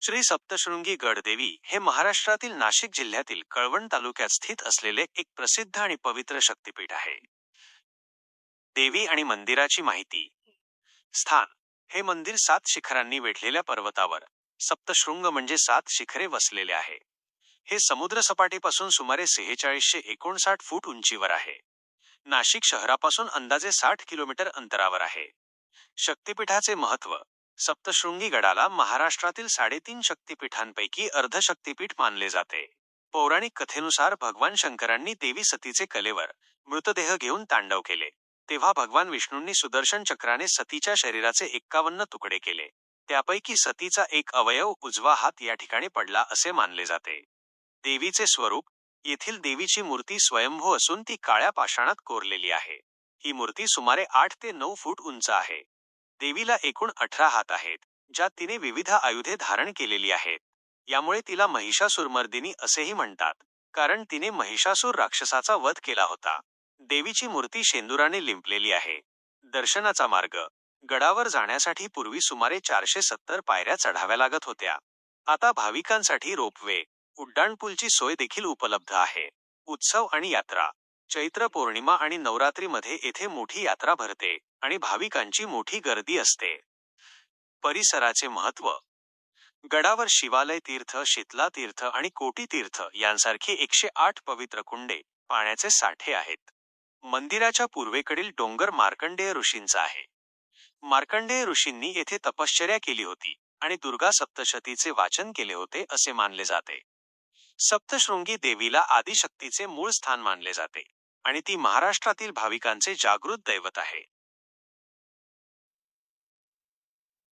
श्री सप्तशृंगी गडदेवी हे महाराष्ट्रातील नाशिक जिल्ह्यातील कळवण तालुक्यात स्थित असलेले एक प्रसिद्ध आणि पवित्र शक्तिपीठ आहे. देवी आणि मंदिराची माहिती. स्थान. हे मंदिर सात शिखरांनी वेढलेल्या पर्वतावर. सप्तशृंग म्हणजे सात शिखरे वसलेले आहे. हे समुद्र सपाटीपासून सुमारे सेहेचाळीसशे एकोणसाठ फूट उंचीवर आहे. नाशिक शहरापासून अंदाजे साठ किलोमीटर अंतरावर आहे. शक्तिपीठाचे महत्त्व. सप्तशृंगी गडाला महाराष्ट्रातील साडेतीन शक्तिपीठांपैकी अर्धशक्तिपीठ मानले जाते. पौराणिक कथेनुसार भगवान शंकरांनी देवी सतीचे कलेवर मृतदेह घेऊन तांडव केले. तेव्हा भगवान विष्णूंनी सुदर्शन चक्राने सतीच्या शरीराचे एक्कावन्न तुकडे केले. त्यापैकी सतीचा एक अवयव उजवा हात या ठिकाणी पडला असे मानले जाते. देवीचे स्वरूप येथील देवीची मूर्ती स्वयंभू असून ती काळ्या पाषाणात कोरलेली आहे. ही मूर्ती सुमारे आठ ते नऊ फूट उंच आहे. देवीला एकूण अठरा हात आहेत ज्यात तिने विविध आयुधे धारण केलेली आहेत. यामुळे तिला महिषासुरमर्दिनी असेही म्हणतात कारण तिने महिषासूर राक्षसाचा वध केला होता. देवीची मूर्ती शेंदुराने लिंपलेली आहे. दर्शनाचा मार्ग. गडावर जाण्यासाठी पूर्वी सुमारे चारशे सत्तर पायऱ्या चढाव्या लागत होत्या. आता भाविकांसाठी रोपवे उड्डाणपूलची सोय देखील उपलब्ध आहे. उत्सव आणि यात्रा. चैत्र पौर्णिमा आणि नवरात्रीमध्ये येथे मोठी यात्रा भरते आणि भाविकांची मोठी गर्दी असते. परिसराचे महत्त्व गडावर शिवालय तीर्थ शीतला तीर्थ आणि कोटी तीर्थ यांसारखी एकशे आठ पवित्र कुंडे पाण्याचे साठे आहेत. मंदिराच्या पूर्वेकडील डोंगर मार्कंडेय ऋषींचा आहे. मार्कंडेय ऋषींनी येथे तपश्चर्या केली होती आणि दुर्गा सप्तशतीचे वाचन केले होते असे मानले जाते. सप्तशृंगी देवीला आदिशक्तीचे मूळ स्थान मानले जाते. आणि ती महाराष्ट्रातील भाविकांचे जागृत दैवत आहे.